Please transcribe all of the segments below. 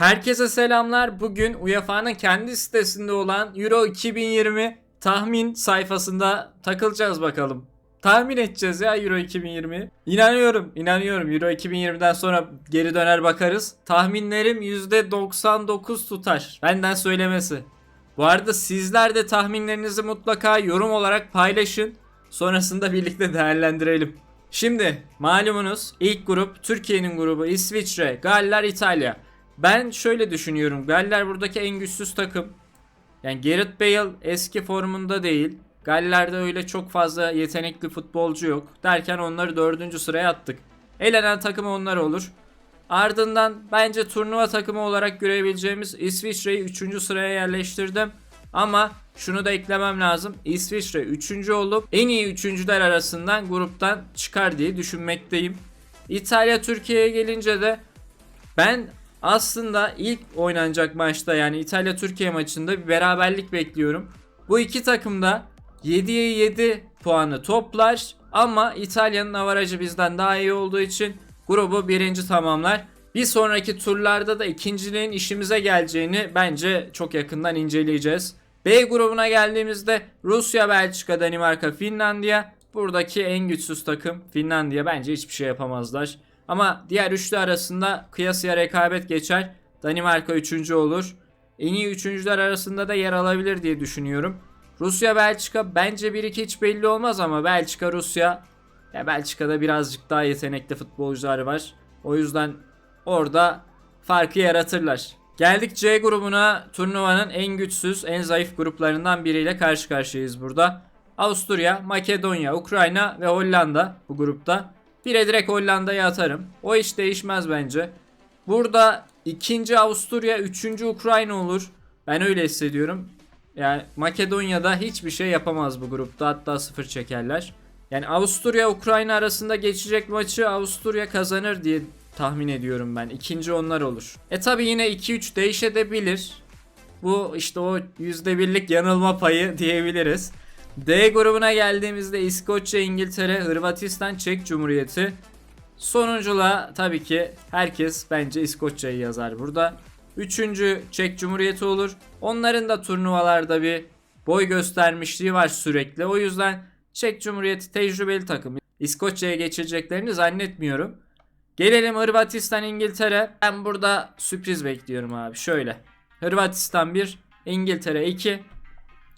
Herkese selamlar. Bugün UEFA'nın kendi sitesinde olan Euro 2020 tahmin sayfasında takılacağız bakalım. Tahmin edeceğiz ya Euro 2020. İnanıyorum, inanıyorum. Euro 2020'den sonra geri döner bakarız. Tahminlerim %99 tutar. Benden söylemesi. Bu arada sizler de tahminlerinizi mutlaka yorum olarak paylaşın. Sonrasında birlikte değerlendirelim. Şimdi malumunuz ilk grup Türkiye'nin grubu İsviçre, Galler, İtalya. Ben şöyle düşünüyorum. Galler buradaki en güçsüz takım. Yani Gareth Bale eski formunda değil. Galler'de öyle çok fazla yetenekli futbolcu yok. Derken onları dördüncü sıraya attık. Elenen takım onlar olur. Ardından bence turnuva takımı olarak görebileceğimiz İsviçre'yi 3. sıraya yerleştirdim. Ama şunu da eklemem lazım. İsviçre 3. olup en iyi üçüncüler arasından gruptan çıkar diye düşünmekteyim. İtalya Türkiye'ye gelince de ben aslında ilk oynanacak maçta yani İtalya Türkiye maçında bir beraberlik bekliyorum. Bu iki takım da 7'ye 7 puanı toplar ama İtalya'nın avarajı bizden daha iyi olduğu için grubu birinci tamamlar. Bir sonraki turlarda da ikinciliğin işimize geleceğini bence çok yakından inceleyeceğiz. B grubuna geldiğimizde Rusya, Belçika, Danimarka, Finlandiya. Buradaki en güçsüz takım Finlandiya bence hiçbir şey yapamazlar. Ama diğer üçlü arasında kıyasıya rekabet geçer. Danimarka 3. olur. En iyi üçüncüler arasında da yer alabilir diye düşünüyorum. Rusya Belçika bence 1-2 hiç belli olmaz ama Belçika Rusya ya Belçika'da birazcık daha yetenekli futbolcular var. O yüzden orada farkı yaratırlar. Geldik C grubuna turnuvanın en güçsüz, en zayıf gruplarından biriyle karşı karşıyayız burada. Avusturya, Makedonya, Ukrayna ve Hollanda bu grupta. Bire direkt Hollanda'ya atarım. O iş değişmez bence. Burada ikinci Avusturya, üçüncü Ukrayna olur. Ben öyle hissediyorum. Yani Makedonya'da hiçbir şey yapamaz bu grupta. Hatta sıfır çekerler. Yani Avusturya Ukrayna arasında geçecek maçı Avusturya kazanır diye tahmin ediyorum ben. İkinci onlar olur. E tabi yine 2-3 değişebilir. Bu işte o %1'lik yanılma payı diyebiliriz. D grubuna geldiğimizde İskoçya, İngiltere, Hırvatistan, Çek Cumhuriyeti. Sonuncula tabii ki herkes bence İskoçya'yı yazar burada. Üçüncü Çek Cumhuriyeti olur. Onların da turnuvalarda bir boy göstermişliği var sürekli. O yüzden Çek Cumhuriyeti tecrübeli takım. İskoçya'ya geçireceklerini zannetmiyorum. Gelelim Hırvatistan, İngiltere. Ben burada sürpriz bekliyorum abi. Şöyle. Hırvatistan 1, İngiltere 2,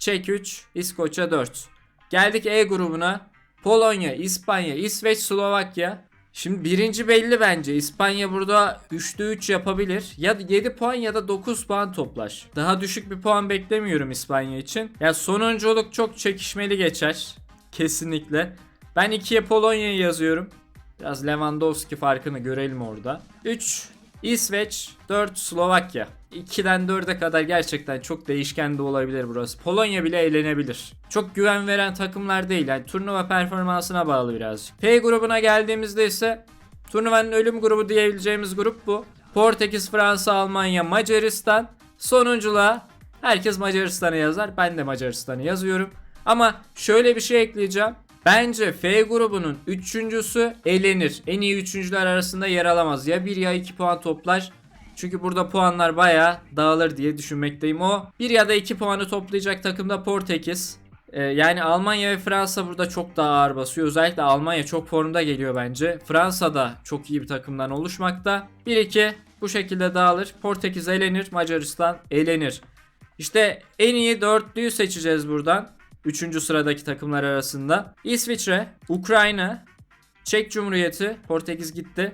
Çek 3, İskoçya 4. Geldik E grubuna. Polonya, İspanya, İsveç, Slovakya. Şimdi birinci belli bence. İspanya burada 3'te 3 yapabilir. Ya 7 puan ya da 9 puan toplar. Daha düşük bir puan beklemiyorum İspanya için. Ya sonunculuk çok çekişmeli geçer. Kesinlikle. Ben 2'ye Polonya'yı yazıyorum. Biraz Lewandowski farkını görelim orada. 3 İsveç, 4 Slovakya. 2'den 4'e kadar gerçekten çok değişken de olabilir burası. Polonya bile eğlenebilir. Çok güven veren takımlar değil. Yani turnuva performansına bağlı birazcık. P grubuna geldiğimizde ise turnuvanın ölüm grubu diyebileceğimiz grup bu. Portekiz, Fransa, Almanya, Macaristan. Sonunculuğa herkes Macaristan'ı yazar. Ben de Macaristan'ı yazıyorum. Ama şöyle bir şey ekleyeceğim. Bence F grubunun üçüncüsü elenir. En iyi üçüncüler arasında yer alamaz. Ya 1 ya 2 puan toplar. Çünkü burada puanlar baya dağılır diye düşünmekteyim. O 1 ya da 2 puanı toplayacak takım da Portekiz. Ee, yani Almanya ve Fransa burada çok daha ağır basıyor. Özellikle Almanya çok formda geliyor bence. Fransa da çok iyi bir takımdan oluşmakta. 1-2 bu şekilde dağılır. Portekiz elenir. Macaristan elenir. İşte en iyi dörtlüyü seçeceğiz buradan. Üçüncü sıradaki takımlar arasında. İsviçre, Ukrayna, Çek Cumhuriyeti, Portekiz gitti.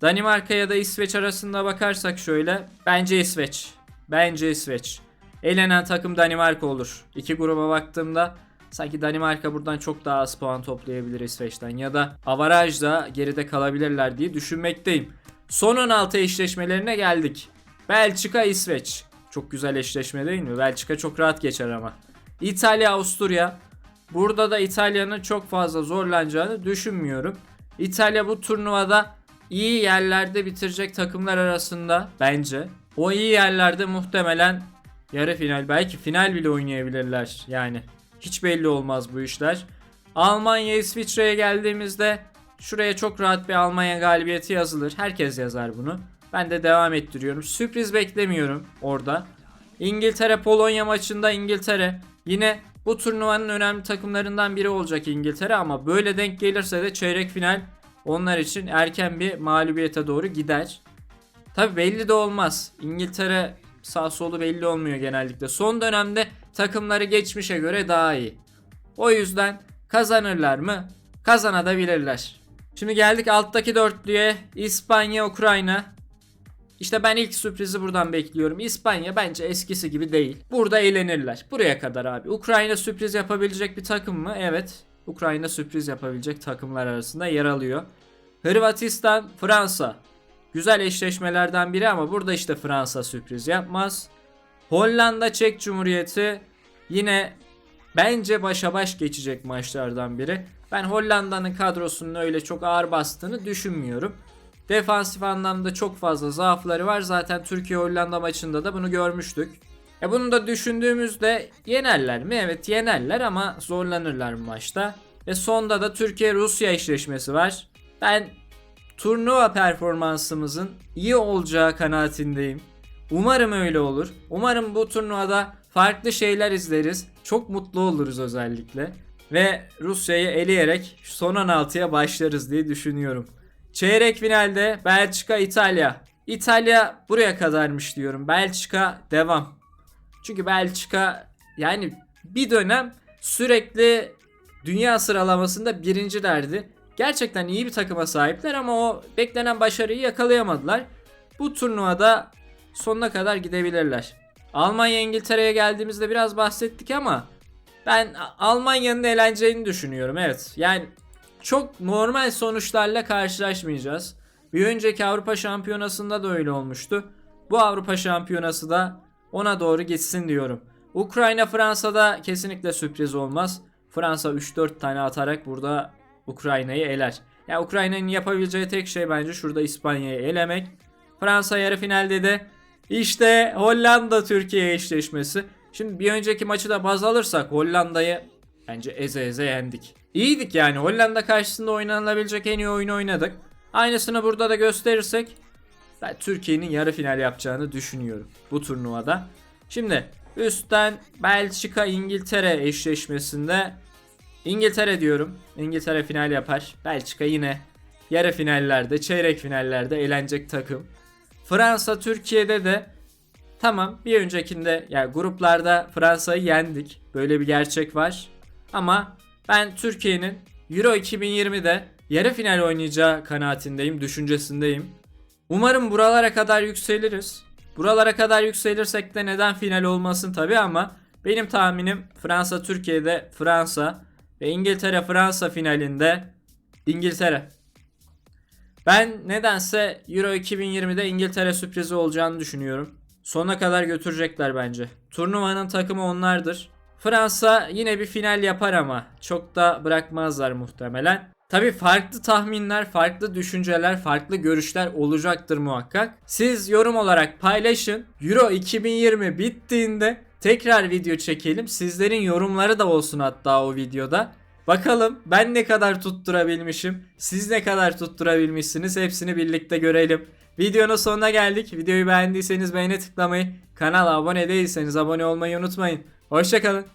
Danimarka ya da İsveç arasında bakarsak şöyle. Bence İsveç. Bence İsveç. Elenen takım Danimarka olur. İki gruba baktığımda sanki Danimarka buradan çok daha az puan toplayabilir İsveç'ten. Ya da avarajda geride kalabilirler diye düşünmekteyim. Son 16 eşleşmelerine geldik. Belçika, İsveç. Çok güzel eşleşme değil mi? Belçika çok rahat geçer ama. İtalya, Avusturya. Burada da İtalya'nın çok fazla zorlanacağını düşünmüyorum. İtalya bu turnuvada iyi yerlerde bitirecek takımlar arasında bence. O iyi yerlerde muhtemelen yarı final belki final bile oynayabilirler yani. Hiç belli olmaz bu işler. Almanya İsviçre'ye geldiğimizde şuraya çok rahat bir Almanya galibiyeti yazılır. Herkes yazar bunu. Ben de devam ettiriyorum. Sürpriz beklemiyorum orada. İngiltere Polonya maçında İngiltere yine bu turnuvanın önemli takımlarından biri olacak İngiltere ama böyle denk gelirse de çeyrek final onlar için erken bir mağlubiyete doğru gider. Tabi belli de olmaz. İngiltere sağ solu belli olmuyor genellikle. Son dönemde takımları geçmişe göre daha iyi. O yüzden kazanırlar mı? Kazanabilirler. Şimdi geldik alttaki dörtlüye. İspanya, Ukrayna. İşte ben ilk sürprizi buradan bekliyorum. İspanya bence eskisi gibi değil. Burada eğlenirler. Buraya kadar abi. Ukrayna sürpriz yapabilecek bir takım mı? Evet. Ukrayna sürpriz yapabilecek takımlar arasında yer alıyor. Hırvatistan, Fransa. Güzel eşleşmelerden biri ama burada işte Fransa sürpriz yapmaz. Hollanda, Çek Cumhuriyeti yine bence başa baş geçecek maçlardan biri. Ben Hollanda'nın kadrosunun öyle çok ağır bastığını düşünmüyorum. Defansif anlamda çok fazla zaafları var. Zaten Türkiye Hollanda maçında da bunu görmüştük. E bunu da düşündüğümüzde yenerler mi? Evet yenerler ama zorlanırlar bu maçta. Ve sonda da Türkiye Rusya eşleşmesi var. Ben turnuva performansımızın iyi olacağı kanaatindeyim. Umarım öyle olur. Umarım bu turnuvada farklı şeyler izleriz. Çok mutlu oluruz özellikle. Ve Rusya'yı eleyerek son 16'ya başlarız diye düşünüyorum. Çeyrek finalde Belçika İtalya. İtalya buraya kadarmış diyorum. Belçika devam. Çünkü Belçika yani bir dönem sürekli dünya sıralamasında birincilerdi. Gerçekten iyi bir takıma sahipler ama o beklenen başarıyı yakalayamadılar. Bu turnuvada sonuna kadar gidebilirler. Almanya İngiltere'ye geldiğimizde biraz bahsettik ama ben Almanya'nın eğleneceğini düşünüyorum. Evet. Yani çok normal sonuçlarla karşılaşmayacağız. Bir önceki Avrupa Şampiyonası'nda da öyle olmuştu. Bu Avrupa Şampiyonası da ona doğru gitsin diyorum. Ukrayna Fransa'da kesinlikle sürpriz olmaz. Fransa 3-4 tane atarak burada Ukrayna'yı eler. Ya Ukrayna'nın yapabileceği tek şey bence şurada İspanya'yı elemek. Fransa yarı finalde de işte Hollanda Türkiye eşleşmesi. Şimdi bir önceki maçı da baz alırsak Hollanda'yı bence eze eze yendik. İyiydik yani Hollanda karşısında oynanabilecek en iyi oyunu oynadık. Aynısını burada da gösterirsek ben Türkiye'nin yarı final yapacağını düşünüyorum bu turnuvada. Şimdi üstten Belçika İngiltere eşleşmesinde İngiltere diyorum. İngiltere final yapar. Belçika yine yarı finallerde, çeyrek finallerde eğlenecek takım. Fransa Türkiye'de de tamam bir öncekinde yani gruplarda Fransa'yı yendik. Böyle bir gerçek var. Ama ben Türkiye'nin Euro 2020'de yarı final oynayacağı kanaatindeyim, düşüncesindeyim. Umarım buralara kadar yükseliriz. Buralara kadar yükselirsek de neden final olmasın tabi ama benim tahminim Fransa Türkiye'de Fransa ve İngiltere Fransa finalinde İngiltere. Ben nedense Euro 2020'de İngiltere sürprizi olacağını düşünüyorum. Sona kadar götürecekler bence. Turnuvanın takımı onlardır. Fransa yine bir final yapar ama çok da bırakmazlar muhtemelen. Tabi farklı tahminler, farklı düşünceler, farklı görüşler olacaktır muhakkak. Siz yorum olarak paylaşın. Euro 2020 bittiğinde tekrar video çekelim. Sizlerin yorumları da olsun hatta o videoda. Bakalım ben ne kadar tutturabilmişim. Siz ne kadar tutturabilmişsiniz. Hepsini birlikte görelim. Videonun sonuna geldik. Videoyu beğendiyseniz beğene tıklamayı, kanala abone değilseniz abone olmayı unutmayın. Hoşçakalın.